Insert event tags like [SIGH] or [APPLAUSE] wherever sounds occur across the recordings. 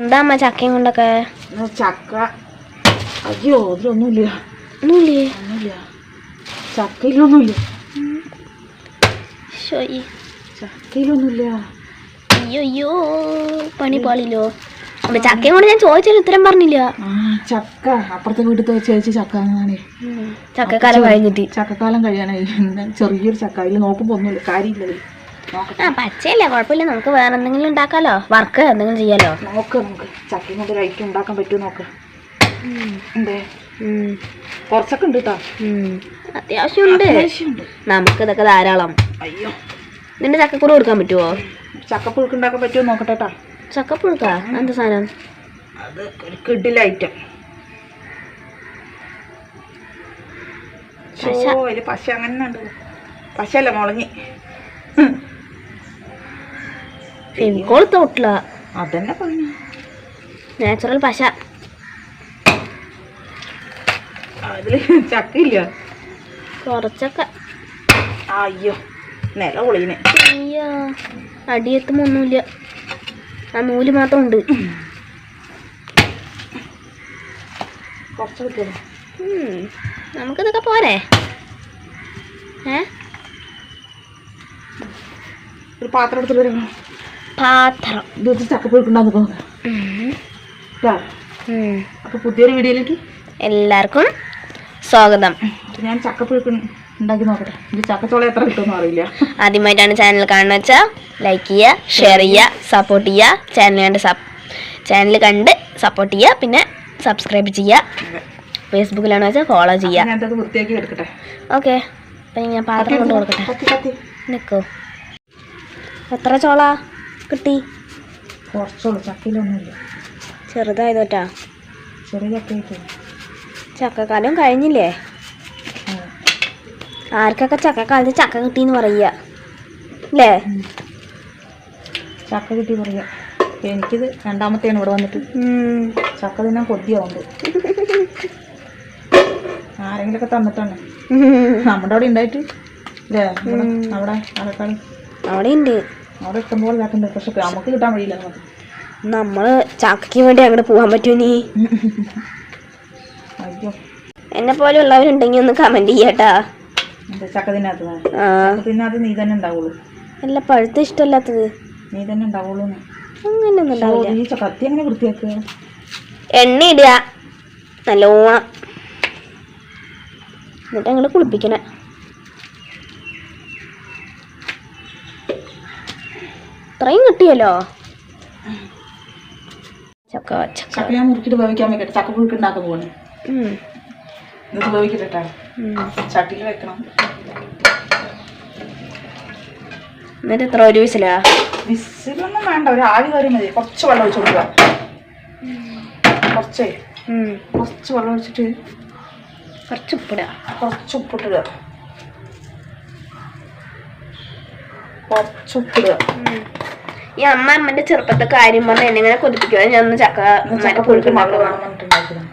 എന്താ അമ്മ ചക്കയും കൊണ്ടൊക്കെ? ചക്ക. അയ്യോ അതിലൊന്നുമില്ല. ഒന്നുമില്ലേ? ഒന്നുമില്ല. ചക്കയിലൊന്നുമില്ല. ചക്കയിലൊന്നുമില്ല. അയ്യോ അയ്യോ. പണി പാളില്ലോ അപ്പൊ ചക്കയും കൊണ്ട് ഞാൻ ചോദിച്ചാലും ഉത്തരം പറഞ്ഞില്ല. ചക്ക. അപ്പുറത്തെ വീട്ടിൽ ചേച്ചി ചക്ക എന്നാണ് ചക്കക്കാലം കഴിഞ്ഞിട്ട്. ചക്കക്കാലം കഴിയാനായി. ചെറിയൊരു ചക്ക. അതിൽ നോക്കുമ്പോ ഒന്നുമില്ല. കാര്യമില്ല ആ പച്ചയല്ലേ കുഴപ്പമില്ല. നമുക്ക് വേറെ എന്തെങ്കിലും ഉണ്ടാക്കാലോ? വർക്ക് എന്തെങ്കിലും ചെയ്യാലോ? നോക്ക് നമുക്ക് ചക്കി കൊണ്ട് ലൈറ്റ് ഉണ്ടാക്കാൻ പറ്റുമോ നോക്ക്. എന്തേ. കുറച്ചൊക്കെ ഉണ്ട് കേട്ടോ ഉണ്ട് അത്യാവശ്യമുണ്ട്. നമുക്ക് ഇതൊക്കെ ധാരാളം. അയ്യോ. നിന്റെ ചക്കക്കുരു കൊടുക്കാൻ പറ്റുമോ ചക്കപ്പുഴുക്ക് ഉണ്ടാക്കാൻ പറ്റുമോ നോക്കട്ടെ കേട്ടോ ചക്കപ്പുഴുക്ക? എന്താ സാധനം? അത് ഒരു കിഡിലെ ഐറ്റം പശ. അങ്ങനെ ഉണ്ട്. പശയല്ല മുളഞ്ഞ് ഫെവിക്കോൾ തൊട്ടില്ല. അതന്നെ പറഞ്ഞു? നാച്ചുറൽ പശ. അതിൽ ചക്കയില്ല? കുറച്ചൊക്കെ. അയ്യോ നില പൊളീനെ അയ്യോ അടിയെത്തുമ്പോ ഒന്നുമില്ല. ആ നൂൽ മാത്രം ഉണ്ട്. കുറച്ച്. നമുക്കിതൊക്കെ പോരെ? ഏ? ഒരു പാത്രം എടുത്തിട്ട് വരും പാത്രം. ഇത് ചക്കപ്പുഴുക്ക് ഉണ്ടാകുന്ന നോക്കാം. ഉം. കേട്ടോ അപ്പോൾ പുതിയൊരു വീഡിയോയിലേക്ക് എല്ലാവർക്കും സ്വാഗതം. ഞാൻ ചക്കപ്പുഴുക്ക് ഉണ്ടാക്കി നോക്കട്ടെ. ഇത് ചക്കച്ചോള എത്ര കിട്ടുമെന്ന് അറിയില്ല. ആദ്യമായിട്ടാണ് ചാനൽ കാണുന്ന വെച്ചാൽ ലൈക്ക് ചെയ്യുക ഷെയർ ചെയ്യുക സപ്പോർട്ട് ചെയ്യുക. ചാനൽ കണ്ട് സബ് ചാനൽ കണ്ട് സപ്പോർട്ട് ചെയ്യുക പിന്നെ സബ്സ്ക്രൈബ് ചെയ്യുക. ഫേസ്ബുക്കിലാണ് വെച്ചാൽ ഫോളോ ചെയ്യുക. ഞാൻ അത് വൃത്തിയാക്കി എടുക്കട്ടെ. ഓക്കെ അപ്പം ഞാൻ പാത്രം കൊണ്ട് കൊടുക്കട്ടെ. നിൽക്കോ എത്ര ചോള? കിട്ടി? കുറച്ചുള്ളൂ ചക്കയിലൊന്നുമില്ല. ചെറുതായതോട്ടാ ചെറിയ ചക്കയൊക്കെ ചക്കക്കാലം കഴിഞ്ഞില്ലേ? ആർക്കൊക്കെ ചക്കക്കാലത്ത് ചക്ക കിട്ടിയെന്ന് പറയുക? അല്ലേ ചക്ക കിട്ടി പറയുക. എനിക്കിത് രണ്ടാമത്തെയാണ് ഇവിടെ വന്നിട്ട്. ചക്ക തിന്നാൻ കൊതിയാവുണ്ട് ആരെങ്കിലൊക്കെ തന്നിട്ടാണ്. നമ്മുടെ അവിടെ ഉണ്ടായിട്ട്. അല്ലേ അവിടെ ആൾക്കാർ അവിടെ ഉണ്ട്. അവിടെ ഇഷ്ടംപോലെ ചക്ക പക്ഷെ നമുക്ക് കിട്ടാൻ വഴിയില്ല നമുക്ക് നമ്മൾ ചക്കയ്ക്ക് വേണ്ടി അങ്ങോട്ട് പോകാൻ പറ്റുമോ നീ. [LAUGHS] എന്നെ പോലെ ഉള്ളവരുണ്ടെങ്കിൽ ഒന്ന് കമന്റ് ചെയ്യട്ടാ. എന്താ ചക്ക തിന്നാത്തത്? ആ. ചക്ക തിന്നാത്ത നീ തന്നെ ഉണ്ടാവുള്ളൂ. അല്ല പഴുത്ത ഇഷ്ടമല്ലാത്തത്. നീ തന്നെ ഉണ്ടാവുള്ളൂ അങ്ങനെ ഓ, ഉണ്ടാവില്ല. കത്തി എങ്ങനെ വൃത്തിയാക്കുക? എണ്ണ ഇടുക. നല്ലോണം. എന്നിട്ട് ഞങ്ങൾ കുളിപ്പിക്കണേ. ഇത്രയും കിട്ടിയല്ലോ? ചക്ക ചക്ക. ചക്ക ഞാൻ മുറുക്കിട്ട് വേവിക്കാൻ വെക്കട്ടെ. ചക്ക പുഴുക്ക് ഉണ്ടാക്കാൻ പോവാണ്. ഉം. എന്നിട്ട് വേവിക്കട്ടെ ഉം. ചട്ടിയിൽ വെക്കണം. എന്നിട്ട് എത്ര ഒരു വിസിലാ? വിസിലൊന്നും വേണ്ട. ഒരു ആവി കയറി മതി. കുറച്ച് വെള്ളം ഒഴിച്ച് കൊടുക്കുക. കുറച്ചേ. കുറച്ച് വെള്ളം ഒഴിച്ചിട്ട് കുറച്ച് ഉപ്പിടുക കുറച്ച് ഉപ്പിട്ടിടുക. കുറച്ച് ഉപ്പിടുക. ഈ അമ്മ അമ്മന്റെ ചെറുപ്പത്തെ കാര്യം പറഞ്ഞ എന്നെ ഇങ്ങനെ കൊതിപ്പിക്കുക ഞാൻ ഒന്ന് ചക്ക ചക്ക പുഴുക്ക് ഉണ്ടാക്കണം പറഞ്ഞിട്ട് ഉണ്ടാക്കിയത്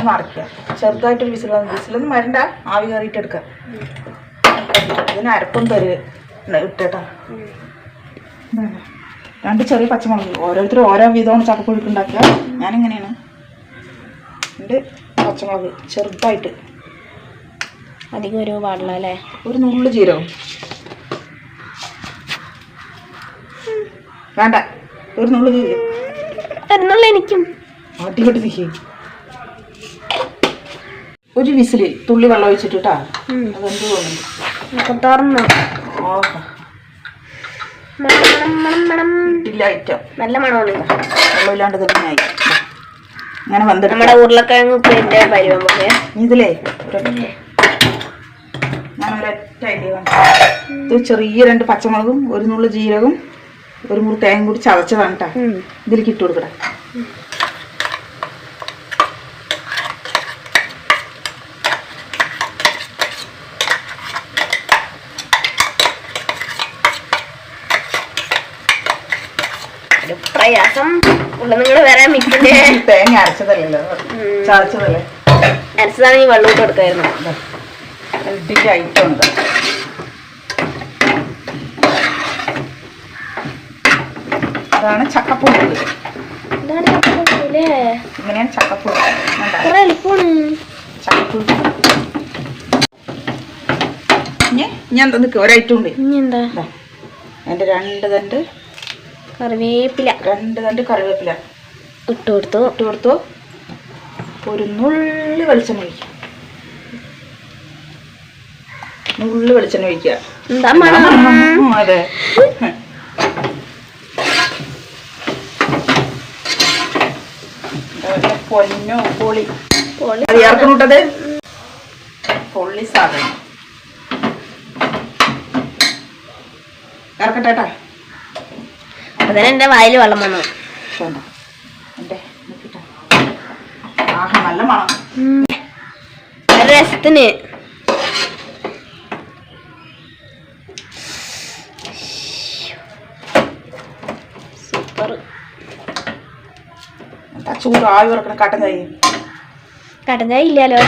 ഒന്ന് ചെറുതായിട്ടൊരു വിസിൽ വന്നു. വിസിലൊന്നും വരണ്ട. ആവി കയറിയിട്ട് എടുക്കുക. ഇതിന് അരപ്പും തരു ഇട്ടേട്ടാ. രണ്ട് ചെറിയ പച്ചമുളക്. ഓരോരുത്തരും ഓരോ വിധമാണ് ചക്കപ്പുഴുക്ക് ഉണ്ടാക്കുക. ഞാനിങ്ങനെയാണ്. രണ്ട് പച്ചമുളക് ചെറുതായിട്ട്. അധികം ഒരു പാടില്ല അല്ലേ? ഒരു നുള്ളു ജീരകം. വേണ്ട. ഒരു നുള്ളു ജീരകം തരുന്നുള്ള എനിക്കും. ഒരു വിസിൽ തുള്ളി വെള്ളം ഒഴിച്ചിട്ട് കേട്ടാ അതെന്ത് തോന്നുന്നു? നമുക്ക് തുറന്നു ഓഹോ. മണം മണം മണം. മണം ഇല്ല ഐറ്റം. നല്ല മണമാണ് വെള്ളമില്ലാണ്ട് തന്നെ ആയി. അങ്ങനെ വന്നിട്ട് നമ്മുടെ ഉരുളക്കിഴങ്ങ് ഉപ്പിന്റെ പരിവം പോലെ. ഇതിലേ ഒരൊറ്റ. ഞാൻ ഒരൊറ്റ ഐഡിയ ഇത് ചെറിയ രണ്ട് പച്ചമുളകും ഒരു നുള്ളു ജീരകവും ഒരു മുറി തേങ്ങ കൂടി ചതച്ചതാണ് കേട്ടോ. ഇതിലേക്ക് ഇട്ട് പ്രയാസം. വരാൻ മിക്കിന്റെ [LAUGHS] തേങ്ങ അരച്ചതല്ലല്ലോ. ചതച്ചതല്ലേ? അരച്ചതാണ് ഈ വെള്ളം കൊടുക്കായിരുന്നു. ഐറ്റം ഉണ്ട്. അതാണ് ചക്കപ്പുഴുക്ക്. അങ്ങനെ ചക്കപ്പുഴല്ലേ ഇങ്ങനെയാണ് ചക്കപ്പുഴ വേണ്ട കുറെ എളുപ്പമാണ് ചക്കപ്പുഴ ഇനി ഞാൻ നിൽക്കുക ഒരൈറ്റം ഉണ്ട്. എന്റെ എന്താ? എന്റെ രണ്ട് തണ്ട് കറിവേപ്പില. രണ്ട് തണ്ട് കറിവേപ്പില. ഇട്ട് കൊടുത്തു. ഇട്ട് കൊടുത്തു. ഒരു നുള്ളി വെളിച്ചെണ്ണ ഒഴിക്കുക നുള്ളി വെളിച്ചെണ്ണ ഒഴിക്കുക. അതെ [LAUGHS] ഇതാ പൊന്നോ പൊളി. അത് ചേർക്കണൂട്ടത് പൊള്ളി സാധനം. ഇറക്കട്ടെ അതന്നെ അതിന് എന്റെ വായിൽ വെള്ളം വന്നു. ആഹാ നല്ല മണം. രസത്തിന് ചൂട് ആവി വറക്കണം കട്ടൻ ചായ. കട്ടൻ ചായ ഇല്ലല്ലോ.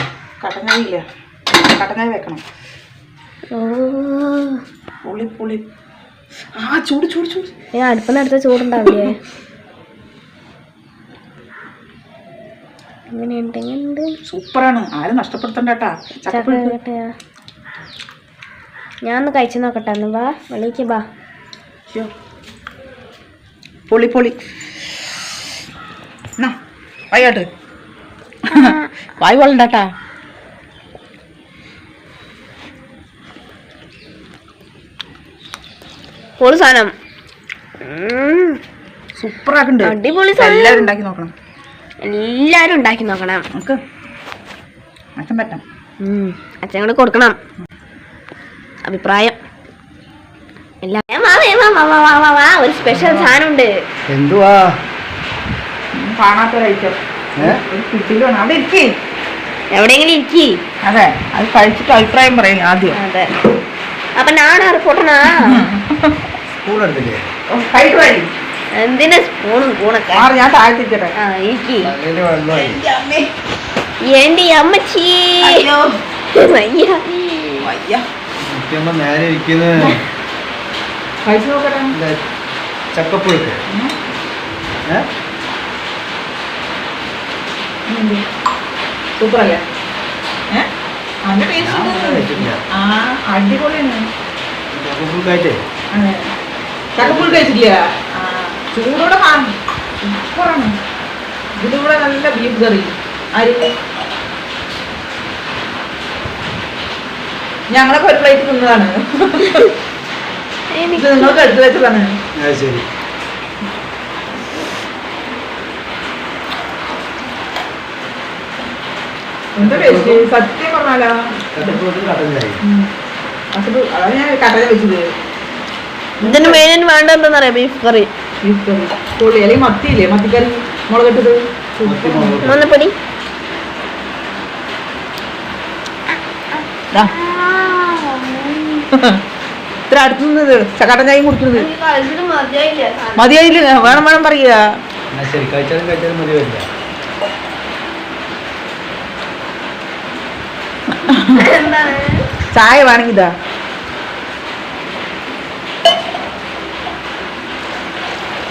കട്ടൻ ചായ ഇല്ല. കട്ടൻ ചായ വെക്കണം. പുളി പുളി. ആ ചൂട് ചൂട് ചൂട്. ഞാൻ അടുപ്പിനടുത്ത ചൂടുണ്ടാവില്ലേ? എങ്ങനെയുണ്ട് സൂപ്പറാണ്. ആരും നഷ്ടപ്പെടുത്തണ്ട കേട്ടാ ചക്കപ്പുഴുക്ക് ഞാൻ ഒന്ന് കഴിച്ചു നോക്കട്ടെ ഒന്ന് വാ. വെളിക്ക് വാ. പൊളി പൊളി. എന്നാ വായോട്ട് വായ് കൊള്ളണ്ടാട്ടാ പൊളി സാധനം. സൂപ്പറാക്കുന്നുണ്ട്. അടിപൊളി സാധനം. എല്ലാവരും ഉണ്ടാക്കി നോക്കണം. എല്ലാരും ഉണ്ടാക്കി നോക്കണം. നമുക്ക് അച്ഛൻ പറ്റാം ഉം. അച്ഛൻ കൂടെ കൊടുക്കണം. അഭിപ്രായം. എല്ലാം. ഒരു സ്പെഷ്യൽ സാധനം ഉണ്ട് എന്തുവാ? കാണാത്തൊരൈറ്റം ഏ? ഒരു കിട്ടിയിലാണ് അവിടെ ഇരിക്കേ. എവിടെയെങ്കിലും ഇരിക്കി. അതെ അത് കഴിച്ചിട്ട് അഭിപ്രായം പറയും ആദ്യം. അതെ. അപ്പൊ എടുത്തില്ലേ എന്തിനാ സ്പൂണും ഞാൻ ആ ഇരിക്കി. എന്റെ അമ്മച്ചി. വയ്യ. വയ്യ. നേരെ ഇരിക്കുന്നത് കഴിച്ചു നോക്കട്ടെ. ചക്കപ്പുഴുക്ക്. ഉം. സൂപ്പർ അല്ലേ ഏ? നല്ല ഞാൻ അങ്ങനെ കഴിച്ചിട്ടില്ല. ടേസ്റ്റ് ആ അടിപൊളിയാണ്. ചക്കപ്പുഴുക്കായിട്ടേ? കഴിച്ചില്ല ചൂടോടെ കാണും സൂപ്പറാണ്. ഇതിലൂടെ നല്ല ബീഫ് കറി അരി. ഞങ്ങളൊക്കെ ഒരു പ്ലേറ്റ് തിന്നതാണ്. ഇത് നിങ്ങൾക്ക് എടുത്തു വെച്ചതാണ്. ശരി. എന്താ സത്യം പറഞ്ഞാലോ? അതാണ് ഞാൻ കടല വെച്ചത് ഇതിന് മെയിൻ വേണ്ട ബീഫ് കറി ബീഫ് കറി പൊളി. അല്ലെങ്കിൽ മത്തിയില്ലേ? മത്തിക്കറി മുളകിട്ടത്? മത്തി മുളക് മന്നപ്പൊടി ദാ. ഇത്ര അടുത്ത് നിന്നത് കട്ടൻ ചായയും കുടിക്കുന്നത്. മതിയായില്ല. വേണം വേണം പറയുക എന്നാ ശരി കഴിച്ചാലും കഴിച്ചാലും മതി വരില്ല ചായ വേണമെങ്കിൽ ഇതാ.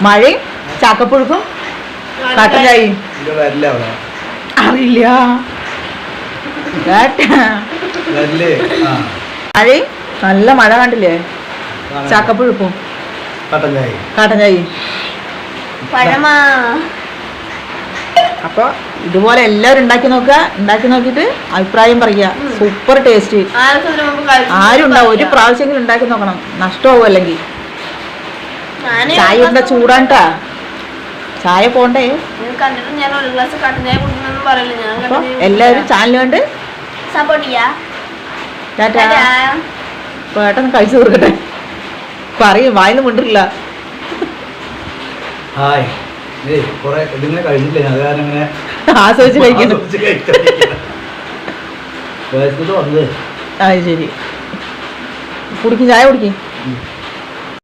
മഴയും ചാക്കപ്പുഴുക്കും കട്ടൻ ചായയും അറിയില്ല. മഴയും നല്ല മഴ കണ്ടില്ലേ? കാണാം. ചാക്കപ്പുഴുക്കും കട്ടൻ ചായയും അപ്പൊ ഇതുപോലെ എല്ലാവരും ഉണ്ടാക്കി നോക്കുക. ഉണ്ടാക്കി നോക്കിയിട്ട് അഭിപ്രായം പറയുക. Super taste. ആരും ഉണ്ടാവും ഒരു പ്രാവശ്യമെങ്കിലും ഉണ്ടാക്കി നോക്കണം. നഷ്ടമാവും അല്ലെങ്കിൽ. ചായ ഉണ്ട ചൂടാണ്ടാ? ചായ പോണ്ടേ? എല്ലാരും ഞാൻ ഒരു ഗ്ലാസ് കട്ടൻ ചായ കുടിക്കണമെന്ന് പറയില്ല. ഞാൻ അപ്പൊ കട്ടൻ ചായ എല്ലാവരും ചാനൽ കണ്ട് സപ്പോർട്ട് ചെയ്യാ ടാറ്റാ. ടാറ്റാ. പെട്ടെന്ന് കഴിച്ചു തീർക്കട്ടെ പറയും വായിന്ന് മിണ്ടില്ല ഹായ്. ഏയ് കുറെ ഇതിങ്ങനെ കഴിഞ്ഞില്ല ഞാൻ അത് കാരണം ഇങ്ങനെ ആസ്വദിച്ച് കഴിക്കുന്നു. അത് ശരി. കുടിക്കും ചായ കുടിക്കും.